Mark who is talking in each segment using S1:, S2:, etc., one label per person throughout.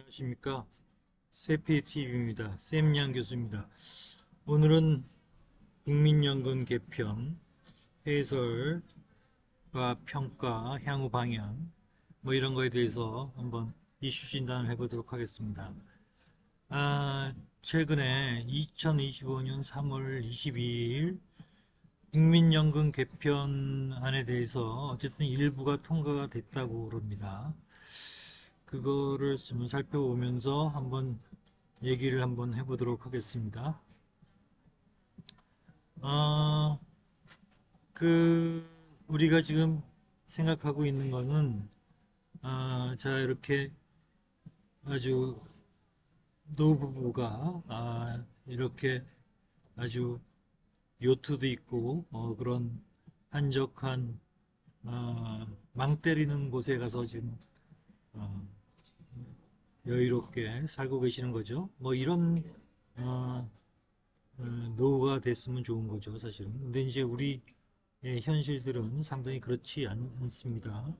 S1: 안녕하십니까. 세피TV입니다. 샘양 교수입니다. 오늘은 국민연금 개편, 해설과 평가, 향후 방향, 뭐 이런 거에 대해서 한번 이슈 진단을 해보도록 하겠습니다. 아, 최근에 2025년 3월 22일 국민연금 개편안에 대해서 어쨌든 일부가 통과가 됐다고 그럽니다. 그거를 좀 살펴보면서 한번 얘기를 한번 해보도록 하겠습니다. 아, 그, 우리가 지금 생각하고 있는 거는, 아, 자, 이렇게 아주 노부부가, 아, 이렇게 아주 요트도 있고, 어, 그런 한적한, 아, 망 때리는 곳에 가서 지금, 어, 여유롭게 살고 계시는 거죠. 뭐 이런 어, 어, 노후가 됐으면 좋은 거죠, 사실은. 근데 이제 우리 의 현실들은 상당히 그렇지 않, 않습니다.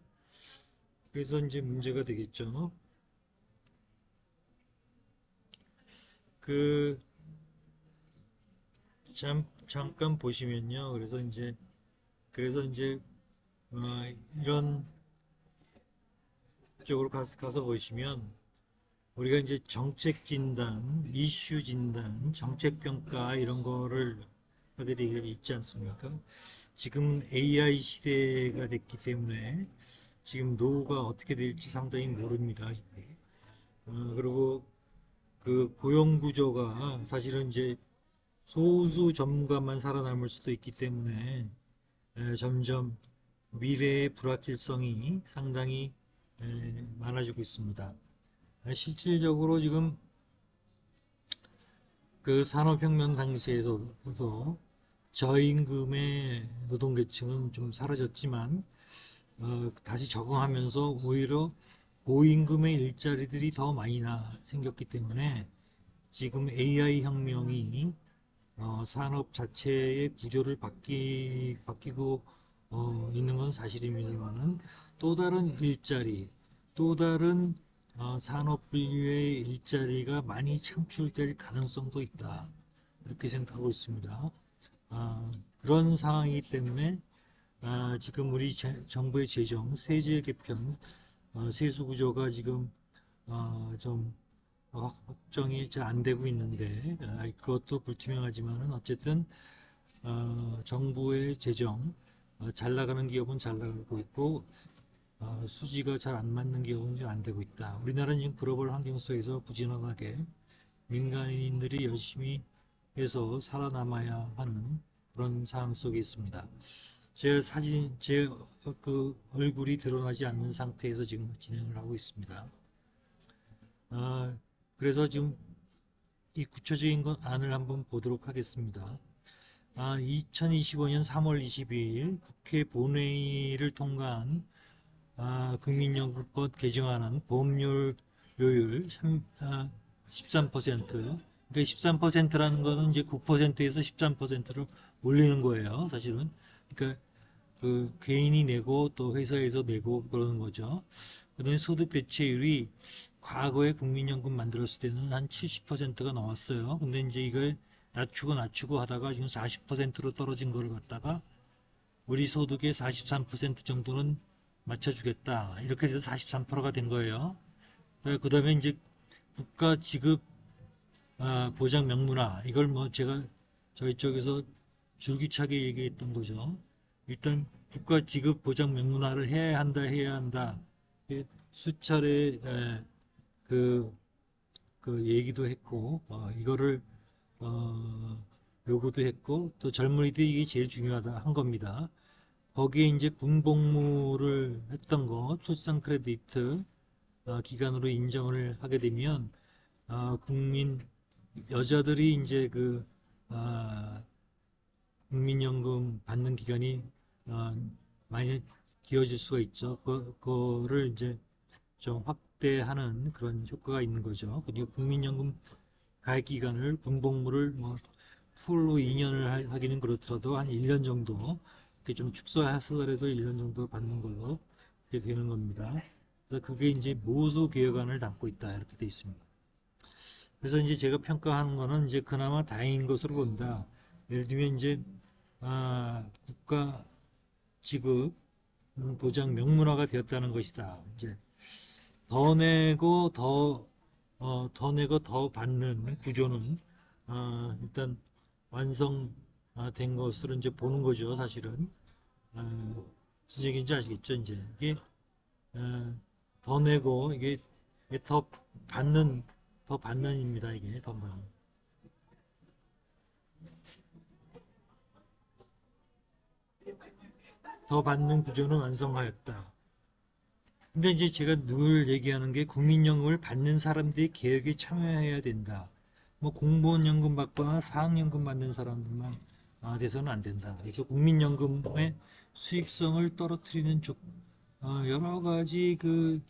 S1: 그래서 이제 문제가 되겠죠. 그 잠, 잠깐 보시면요. 그래서 이제 그래서 이제 어, 이런 쪽으로 가서, 가서 보시면 우리가 이제 정책 진단, 이슈 진단, 정책 평가 이런 거를 되게 있지 않습니까? 지금 AI 시대가 됐기 때문에 지금 노후가 어떻게 될지 상당히 모릅니다. 어, 그리고 그 고용 구조가 사실은 이제 소수 전문가만 살아남을 수도 있기 때문에 에, 점점 미래의 불확실성이 상당히 에, 많아지고 있습니다. 실질적으로 지금 그 산업혁명 당시에도 저임금의 노동계층은 좀 사라졌지만 어, 다시 적응하면서 오히려 고임금의 일자리들이 더 많이 나 생겼기 때문에 지금 AI 혁명이 어, 산업 자체의 구조를 바뀌, 바뀌고 어, 있는 건 사실입니다만은 또 다른 일자리, 또 다른 어, 산업 분류의 일자리가 많이 창출될 가능성도 있다. 이렇게 생각하고 있습니다. 아, 그런 상황이기 때문에 아, 지금 우리 제, 정부의 재정, 세제 개편, 어, 세수 구조가 지금 어, 좀 확정이 잘 안 되고 있는데 아, 그것도 불투명하지만은 어쨌든 어, 정부의 재정 어, 잘 나가는 기업은 잘 나가고 있고 어, 수지가 잘 안 맞는 잘안 되고 있다. 우리나라는 지금 글로벌 환경 속에서 부지런하게 민간인들이 열심히 해서 살아남아야 하는 그런 상황 속에 있습니다. 제 사진, 제 그 얼굴이 드러나지 않는 상태에서 지금 진행을 하고 있습니다. 아, 그래서 지금 이 구체적인 것 안을 한번 보도록 하겠습니다. 아, 2025년 3월 22일 국회 본회의를 통과한 아, 국민연금법 개정안은 보험료 료율 3, 아, 13%, 그러니까 13%라는 거는 이제 9%에서 13%로 올리는 거예요, 사실은. 그러니까 그 개인이 내고 또 회사에서 내고 그러는 거죠. 그다음에 소득 대체율이 과거에 국민연금 만들었을 때는 한 70%가 나왔어요. 근데 이제 이걸 낮추고 낮추고 하다가 지금 40%로 떨어진 거를 갖다가 우리 소득의 43% 정도는 맞춰주겠다. 이렇게 돼서 43%가 된 거예요. 그 다음에 이제 국가 지급 아, 보장 명문화 이걸 뭐 제가 저희 쪽에서 줄기차게 얘기했던 거죠. 일단 국가 지급 보장 명문화를 해야 한다 해야 한다 수차례 에, 그, 그 얘기도 했고 어, 이거를 어, 요구도 했고 또 젊은이들이 이게 제일 중요하다 한 겁니다. 거기에 이제 군복무를 했던 거 출산 크레디트 어, 기간으로 인정을 하게 되면 어, 국민 여자들이 이제 그 아, 국민연금 받는 기간이 어, 많이 길어질 수가 있죠. 그, 그거를 이제 좀 확대하는 그런 효과가 있는 거죠. 그리고 국민연금 가입 기간을 군복무를 뭐 풀로 2년을 하기는 그렇더라도 한 1년 정도 이렇게 좀 축소하더라도 1년 정도 받는 걸로 이렇게 되는 겁니다. 그래서 그게 이제 모수 개혁안을 담고 있다 이렇게 돼 있습니다. 그래서 이제 제가 평가하는 거는 이제 그나마 다행인 것으로 본다. 예를 들면 이제 아, 국가 지급 음, 보장 명문화가 되었다는 것이다. 이제 더 내고 더, 어, 더 내고 더 받는 구조는 어, 일단 완성된 것으로 이제 보는 거죠, 사실은. 어, 무슨 얘기인지 아시겠죠, 이제. 이게 어, 더 내고 이게, 이게 더 받는 더 받는입니다, 이게 더 받는. 더 받는 구조는 완성하였다. 근데 이제 제가 늘 얘기하는 게 국민연금을 받는 사람들이 개혁에 참여해야 된다. 뭐 공무원 연금 받거나 사학연금 받는 사람들만 아, 돼서는 안 된다. 그래서 국민연금의 수익성을 떨어뜨리는 쪽 어, 여러 가지 그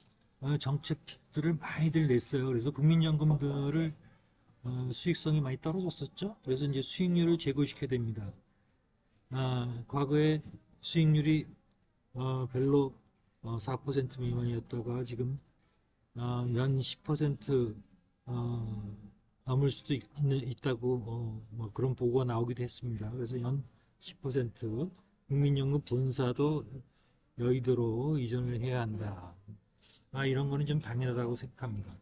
S1: 어, 정책들을 많이들 냈어요. 그래서 국민연금들을 어, 수익성이 많이 떨어졌었죠. 그래서 이제 수익률을 제고시켜야 됩니다. 아, 과거에 수익률이 어, 별로 어, 4% 미만이었다가 지금 어, 연10% 어, 넘을 수도 있, 있다고 어, 뭐 그런 보고가 나오기도 했습니다. 그래서 연 10% 국민연금 본사도 여의도로 이전을 해야 한다. 아, 이런 거는 좀 당연하다고 생각합니다.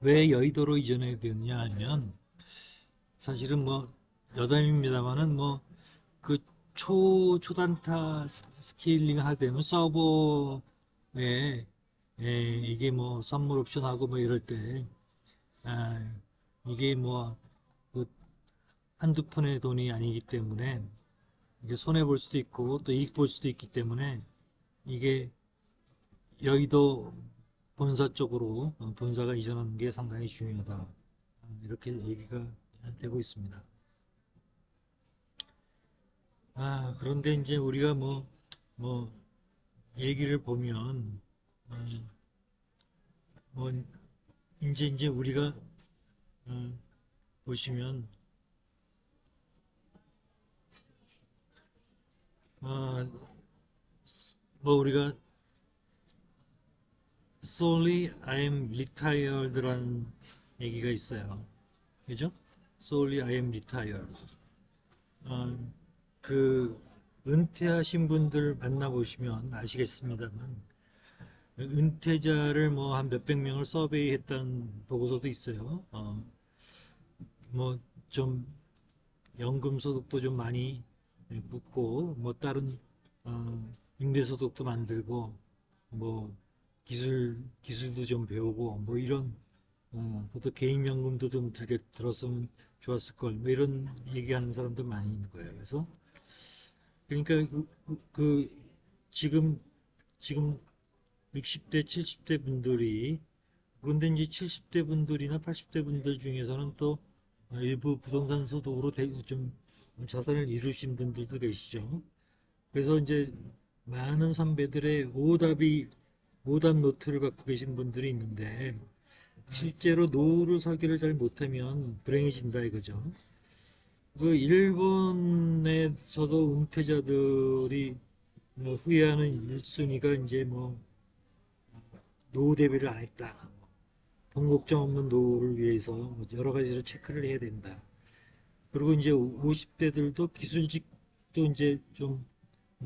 S1: 왜 여의도로 이전해야 되느냐 하면 사실은 뭐 여담입니다만은 뭐 그 초 초단타 스- 스케일링 하되면 서버에 에, 이게 뭐 선물 옵션하고 뭐 이럴 때 아, 이게 뭐그 한두 푼의 돈이 아니기 때문에 이게 손해 볼 수도 있고 또 이익 볼 수도 있기 때문에 이게 여의도 본사 쪽으로 어, 본사가 이전하는 게 상당히 중요하다 어, 이렇게 얘기가 되고 있습니다. 아, 그런데 이제 우리가 뭐, 뭐, 얘기를 보면, 어, 뭐, 이제, 이제 우리가, 어, 보시면, 어, 뭐, 우리가, solely I'm retired라는 얘기가 있어요. 그죠? solely I am retired. 어, 그 은퇴하신 분들 만나보시면 아시겠습니다만 은퇴자를 뭐 한 몇백 명을 서베이했다는 보고서도 있어요. 어, 뭐좀 연금 소득도 좀 많이 묻고 뭐 다른 어, 임대 소득도 만들고 뭐 기술 기술도 좀 배우고 뭐 이런 어, 그것도 개인연금도 좀 들게 들었으면 좋았을 걸 뭐 이런 얘기하는 사람도 많이 있는 거예요. 그래서 그러니까 그, 그 지금 지금 60대, 70대 분들이 그런데 이제 70대 분들이나 80대 분들 중에서는 또 일부 부동산 소득으로 대- 좀 자산을 이루신 분들도 계시죠. 그래서 이제 많은 선배들의 오답이 오답 노트를 갖고 계신 분들이 있는데 실제로 노후를 설계를 잘 못하면 불행해진다 이거죠. 그 일본에서도 은퇴자들이 뭐 후회하는 1순위가 이제 뭐 노후 대비를 안 했다. 돈 걱정 없는 노후를 위해서 뭐 여러 가지로 체크를 해야 된다. 그리고 이제 50대들도 기술직도 이제 좀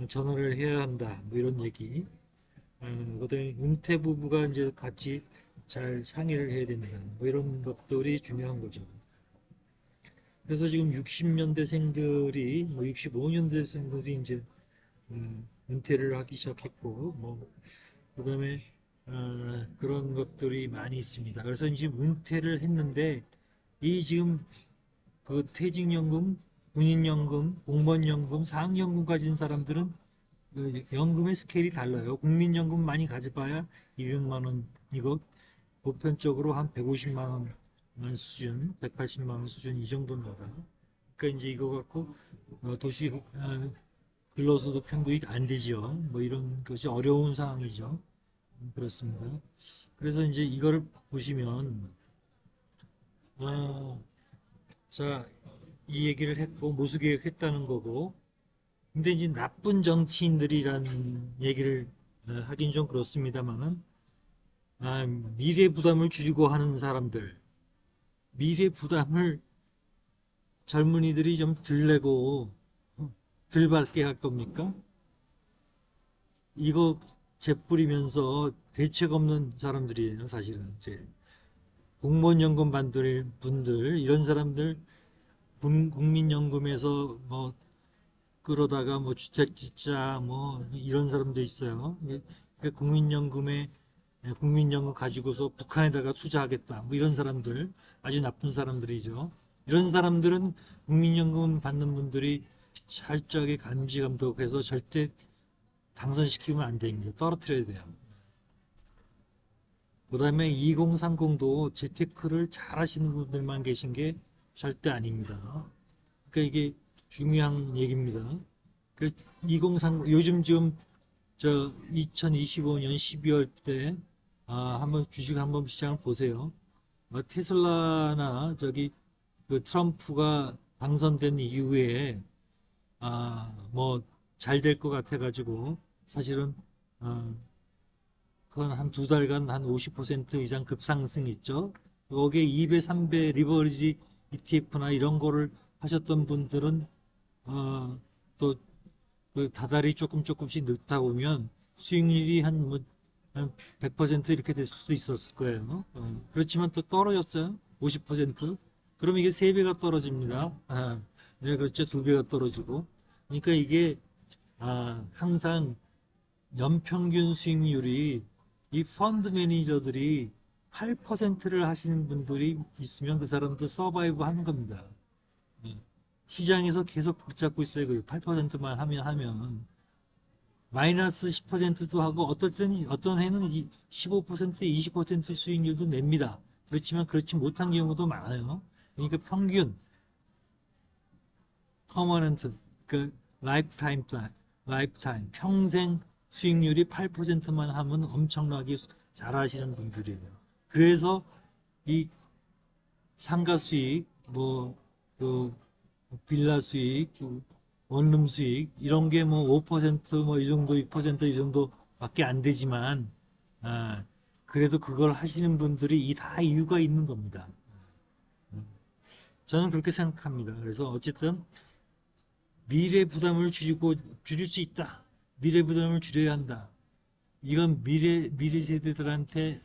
S1: 전환을 해야 한다. 뭐 이런 얘기. 음, 그다음에 은퇴 부부가 이제 같이 잘 상의를 해야 된다. 뭐 이런 것들이 중요한 거죠. 그래서 지금 60년대생들이 뭐 65년대생들이 이제 음, 은퇴를 하기 시작했고 뭐 그다음에 어, 그런 것들이 많이 있습니다. 그래서 지금 은퇴를 했는데 이 지금 그 퇴직연금, 군인연금, 공무원연금, 사학연금 가진 사람들은 그 연금의 스케일이 달라요. 국민연금 많이 가져봐야 200만 원이고 보편적으로 한 150만 원 수준, 180만 원 수준 이 정도는 거다. 그러니까 이제 이거 갖고 어, 도시 어, 근로소득 편국이 안 되지요. 뭐 이런 것이 어려운 상황이죠. 음, 그렇습니다. 그래서 이제 이거를 보시면 어, 자, 이 얘기를 했고 모수개혁 했다는 거고 근데 이제 나쁜 정치인들이란 얘기를 어, 하긴 좀 그렇습니다만은 아, 미래 부담을 줄이고 하는 사람들 미래 부담을 젊은이들이 좀덜 내고 어, 덜 받게 할 겁니까? 이거 재뿌리면서 대책 없는 사람들이에요, 사실은. 이제 공무원 연금 받을 분들, 이런 사람들 군- 국민연금에서 뭐 끌어다가 뭐 주택 짓자 뭐 이런 사람도 있어요. 그러니까 국민연금에 국민연금 가지고서 북한에다가 투자하겠다 뭐 이런 사람들 아주 나쁜 사람들이죠. 이런 사람들은 국민연금 받는 분들이 철저하게 감시 감독해서 절대 당선시키면 안 됩니다. 떨어뜨려야 돼요. 그 다음에 2030도 재테크를 잘 하시는 분들만 계신 게 절대 아닙니다. 그러니까 이게 중요한 얘기입니다. 그 2030, 요즘 지금 저 2025년 12월 때, 아, 한번 주식 한번 시장을 보세요. 어, 테슬라나 저기 그 트럼프가 당선된 이후에, 아, 뭐 잘 될 것 같아 가지고, 사실은, 어, 그건 한 두 달간 한 50% 이상 급상승 있죠. 거기에 2배, 3배 리버리지 ETF나 이런 거를 하셨던 분들은 어, 또 그 다달이 조금 조금씩 넣다 보면 수익률이 한 뭐, 한 100% 이렇게 될 수도 있었을 거예요. 어, 그렇지만 또 떨어졌어요. 50%. 그럼 이게 3배가 떨어집니다. 아, 네, 그렇죠. 2배가 떨어지고. 그러니까 이게 아, 항상 연평균 수익률이 이 펀드 매니저들이 8%를 하시는 분들이 있으면 그 사람도 서바이브 하는 겁니다. 예. 시장에서 계속 붙잡고 있어요. 그 8%만 하면 하면 마이너스 10%도 하고 어떨 때는 어떤 해는 15% 20% 수익률도 냅니다. 그렇지만 그렇지 못한 경우도 많아요. 그러니까 평균 퍼머넌트 그 라이프타임 라이프타임 평생 수익률이 8%만 하면 엄청나게 잘하시는 분들이에요. 그래서 이 상가 수익, 뭐, 그, 빌라 수익, 그 원룸 수익, 이런 게 뭐 5%, 뭐 이 정도, 6%이 정도 밖에 안 되지만, 아, 그래도 그걸 하시는 분들이 이 다 이유가 있는 겁니다. 저는 그렇게 생각합니다. 그래서 어쨌든 미래 부담을 줄이고, 줄일 수 있다. 미래 부담을 줄여야 한다. 이건 미래, 미래 세대들한테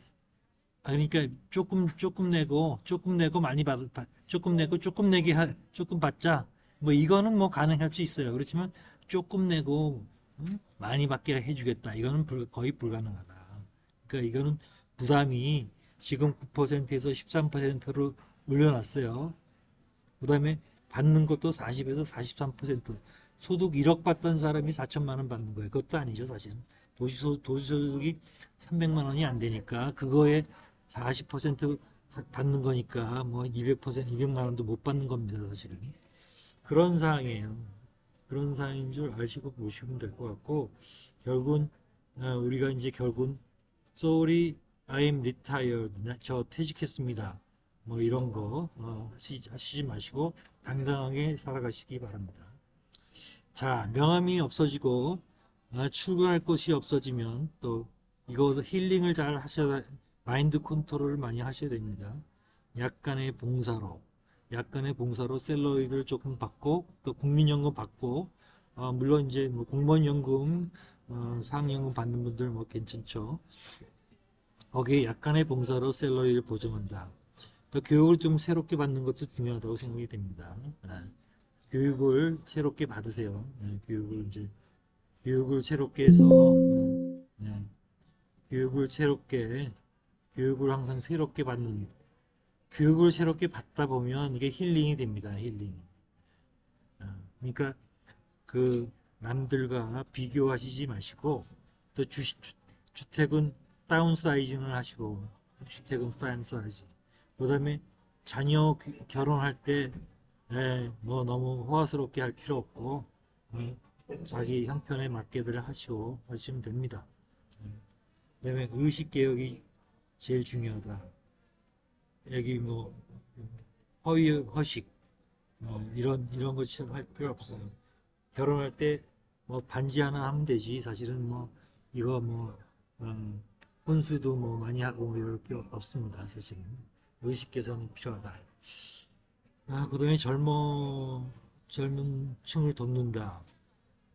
S1: 아, 그러니까 조금 조금 내고 조금 내고 많이 받 조금 내고 조금 내게 하, 조금 받자. 뭐 이거는 뭐 가능할 수 있어요. 그렇지만 조금 내고 음, 많이 받게 해주겠다. 이거는 불, 거의 불가능하다. 그러니까 이거는 부담이 지금 9%에서 13%로 올려놨어요. 그 다음에 받는 것도 40에서 43% 소득 1억 받던 사람이 4천만 원 받는 거예요 그것도 아니죠 사실은 도시소, 도시소득이 300만 원이 안 되니까 그거에 40% 받는 거니까 뭐 200%, 200만 원도 못 받는 겁니다, 사실은. 그런 상황이에요. 그런 상황인 줄 아시고 보시면 될 것 같고, 결국은, 아, 우리가 이제 결국은, sorry, I'm retired. 저 퇴직했습니다. 뭐 이런 거, 어, 하시지 마시고, 당당하게 살아가시기 바랍니다. 자, 명함이 없어지고, 아, 출근할 곳이 없어지면 또, 이거 힐링을 잘 하셔야 마인드 컨트롤을 많이 하셔야 됩니다. 약간의 봉사로, 약간의 봉사로 샐러리를 조금 받고, 또 국민연금 받고, 어, 물론 이제 뭐 공무원연금, 어, 상연금 받는 분들 뭐 괜찮죠. 거기에 약간의 봉사로 샐러리를 보정한다. 또 교육을 좀 새롭게 받는 것도 중요하다고 생각이 됩니다. 네. 교육을 새롭게 받으세요. 네, 교육을 이제 교육을 새롭게 해서 네, 교육을 새롭게 교육을 항상 새롭게 받는 교육을 새롭게 받다 보면 이게 힐링이 됩니다. 힐링. 어, 그러니까 그 남들과 비교하시지 마시고 또 주, 주, 주택은 다운사이징을 하시고 주택은 다운사이징. 그 다음에 자녀 기- 결혼할 때 뭐 너무 호화스럽게 할 필요 없고 어, 자기 형편에 맞게들 하시고 하시면 됩니다. 그다음에 의식 개혁이 제일 중요하다. 여기 뭐 허위 허식 뭐 이런 이런 것처럼 할 필요 없어요. 결혼할 때 뭐 반지 하나 하면 되지 사실은 뭐 이거 뭐 음, 혼수도 뭐 많이 하고 뭐 이럴 게 없습니다. 사실은 의식 개선이 필요하다. 아, 그다음에 젊어 젊은 층을 돕는다.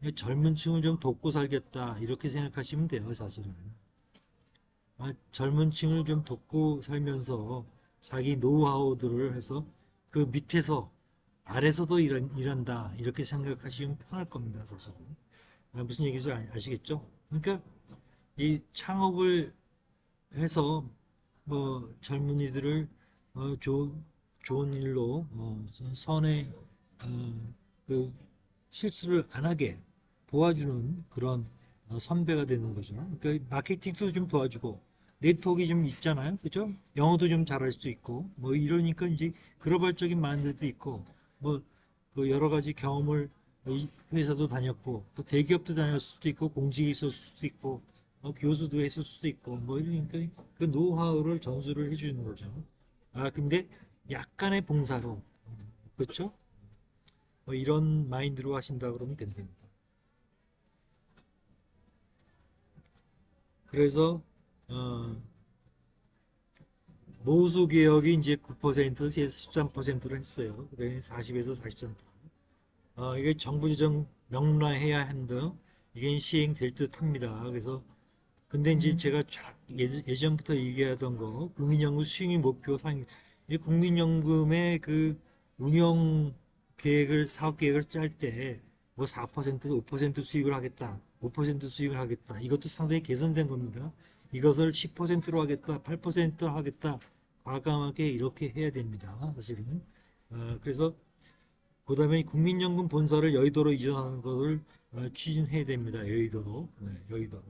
S1: 이 젊은 층을 좀 돕고 살겠다 이렇게 생각하시면 돼요, 사실은. 아, 젊은 층을 좀 돕고 살면서 자기 노하우들을 해서 그 밑에서 아래서도 일한, 일한다 이렇게 생각하시면 편할 겁니다, 사실은. 아, 무슨 얘기인지 아- 아시겠죠? 그러니까 이 창업을 해서 뭐 젊은이들을 어, 좋은 좋은 일로 어, 선의 어, 그 실수를 안 하게 도와주는 그런 어, 선배가 되는 거죠. 그러니까 마케팅도 좀 도와주고 네트워크가 좀 있잖아요, 그죠? 영어도 좀 잘할 수 있고 뭐 이러니까 이제 글로벌적인 마인드도 있고 뭐 그 여러 가지 경험을 이 회사도 다녔고 또 대기업도 다녔을 수도 있고 공직에 있었을 수도 있고 어, 교수도 했을 수도 있고 뭐 이러니까 그 노하우를 전수를 해주는 거죠. 아 근데 약간의 봉사로 그렇죠? 뭐 이런 마인드로 하신다 그러면 됩니다. 그래서 어, 보수 개혁이 이제 9%에서 13%를 했어요. 그다음에 40에서 43%. 어, 이게 정부 재정 명랑해야 한다. 이게 시행될 듯합니다. 그래서 근데 이제 제가 자- 예- 예전부터 얘기하던 거 국민연금 수익 목표 상 이 국민연금의 그 운영 계획을 사업 계획을 짤 때 뭐 4% 5% 수익을 하겠다 5% 수익을 하겠다 이것도 상당히 개선된 겁니다. 이것을 10%로 하겠다 8%로 하겠다 과감하게 이렇게 해야 됩니다 사실은. 어, 그래서 그 다음에 국민연금 본사를 여의도로 이전하는 것을 어, 추진해야 됩니다 여의도로 네, 여의도로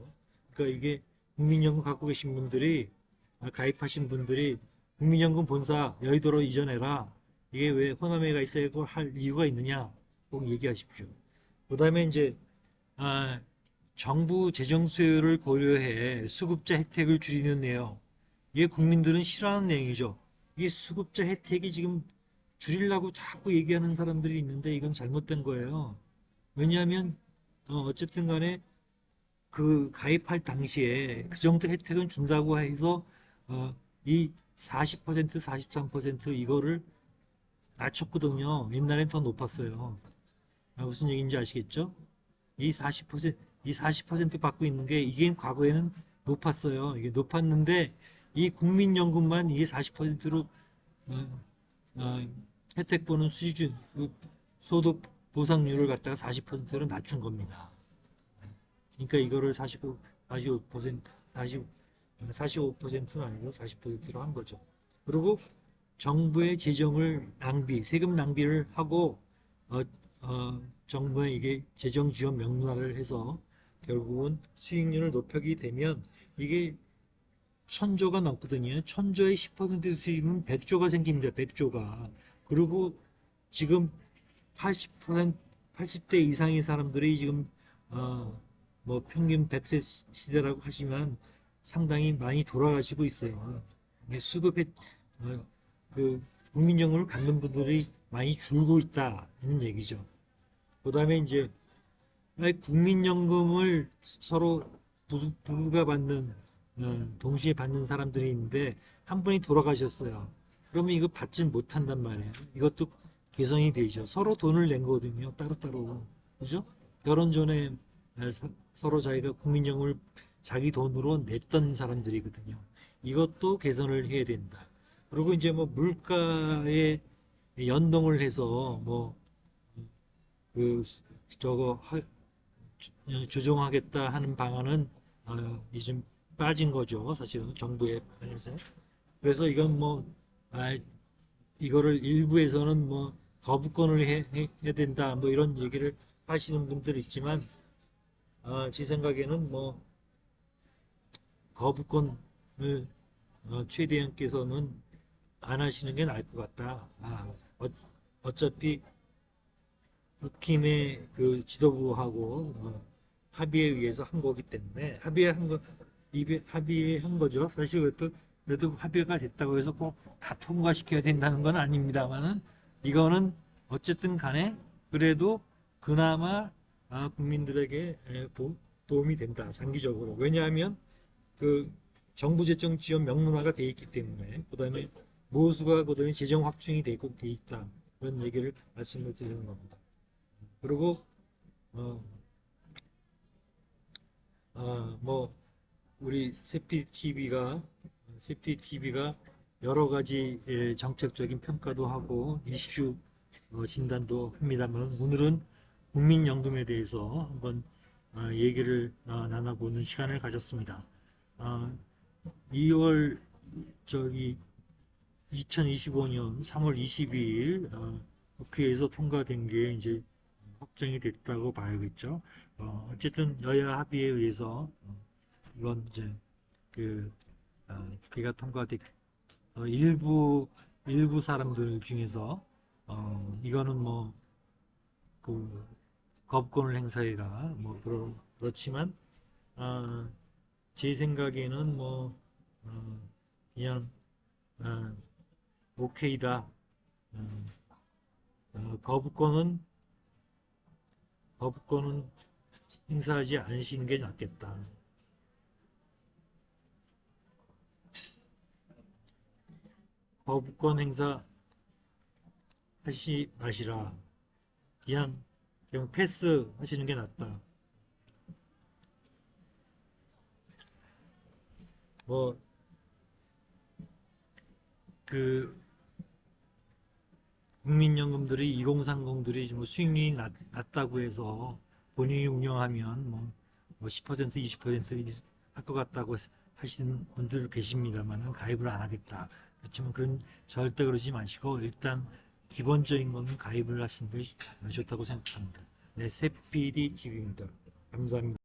S1: 그러니까 이게 국민연금 갖고 계신 분들이 아, 가입하신 분들이 국민연금 본사 여의도로 이전해라. 이게 왜 호남에 가 있어야 하고 할 이유가 있느냐? 꼭 얘기하십시오. 그 다음에 이제 아, 정부 재정 수요를 고려해 수급자 혜택을 줄이는 내용. 이게 국민들은 싫어하는 내용이죠. 이게 수급자 혜택이 지금 줄이려고 자꾸 얘기하는 사람들이 있는데 이건 잘못된 거예요. 왜냐하면 어, 어쨌든 간에 그 가입할 당시에 그 정도 혜택은 준다고 해서 어, 이 40% 43% 이거를 낮췄거든요. 옛날엔 더 높았어요. 아, 무슨 얘기인지 아시겠죠? 이 40%, 이 40% 받고 있는 게 이게 과거에는 높았어요. 이게 높았는데 이 국민연금만 이게 40%로 어, 어, 혜택 보는 수준, 그 소득 보상률을 갖다가 40%로 낮춘 겁니다. 그러니까 이거를 45, 45%, 40, 45%는 아니고 40%로 한 거죠. 그리고 정부의 재정을 낭비, 세금 낭비를 하고 어, 어, 정부의 이게 재정 지원 명문화를 해서 결국은 수익률을 높이게 되면 이게 천조가 넘거든요. 천조의 10% 수익은 100조가 생깁니다. 100조가. 그리고 지금 80% 80대 이상의 사람들이 지금 어, 뭐 평균 100세 시대라고 하지만 상당히 많이 돌아가시고 있어요. 수급에 어, 그 국민연금을 갖는 분들이 많이 줄고 있다는 얘기죠. 그 다음에 이제 아니, 국민연금을 서로 부, 부부가 받는 어, 동시에 받는 사람들이 있는데 한 분이 돌아가셨어요. 그러면 이거 받지 못한단 말이에요. 이것도 개선이 되죠. 서로 돈을 낸 거거든요. 따로따로. 그죠? 결혼 전에 에, 사- 서로 자기가 국민연금을 자기 돈으로 냈던 사람들이거든요. 이것도 개선을 해야 된다. 그리고 이제 뭐 물가에 연동을 해서 뭐 그 저거 하- 조정하겠다 하는 방안은 어, 이좀 빠진 거죠. 사실은 정부의 반에서. 그래서 이건 뭐 아, 이거를 일부에서는 뭐 거부권을 해, 해- 해야 된다 뭐 이런 얘기를 하시는 분들이 있지만 어, 제 생각에는 뭐 거부권을 어, 최대한께서는 안 하시는 게 나을 것 같다. 아, 어, 어차피 국힘의 그 지도부하고 어, 합의에 의해서 한 거기 때문에 합의에 한 거, 입에 합의에 한 거죠. 사실 그것도 그래도 합의가 됐다고 해서 꼭 다 통과시켜야 된다는 건 아닙니다만은 이거는 어쨌든 간에 그래도 그나마 아, 국민들에게 도움이 된다. 장기적으로. 왜냐하면 그 정부 재정 지원 명문화가 돼 있기 때문에 그다음에 모수가 그다음에 재정 확충이 되고 돼 있다. 그런 얘기를 말씀을 드리는 겁니다. 그리고 어, 어, 뭐 우리 세피 TV가 세피 TV가 여러 가지 예, 정책적인 평가도 하고 이슈 어, 진단도 합니다만 오늘은 국민연금에 대해서 한번 어, 얘기를 어, 나눠보는 시간을 가졌습니다. 어, 2월 저기 2025년 3월 22일 어, 국회에서 통과된 게 이제 확정이 됐다고 봐야겠죠. 어, 어쨌든 여야 합의에 의해서 어, 물론 이제 그 어, 국회가 통과됐 어, 일부 일부 사람들 중에서 어, 이거는 뭐 그 거부권을 행사해라 뭐 그렇, 그렇지만 어, 제 생각에는 뭐 어, 그냥 어, 오케이다 어, 어, 거부권은 거부권은 행사하지 않으시는 게 낫겠다. 거부권 행사 하시 마시라. 그냥 그냥 패스 하시는 게 낫다. 뭐 그 국민연금들이 2030들이 뭐 수익률이 낮, 낮다고 해서 본인이 운영하면 뭐, 뭐 10% 20%할 것 같다고 하시는 분들 계십니다만 가입을 안 하겠다. 그렇지만 그런 절대 그러지 마시고 일단 기본적인 거는 가입을 하시는 게 좋다고 생각합니다. 네, 세피디 TV입니다. 감사합니다.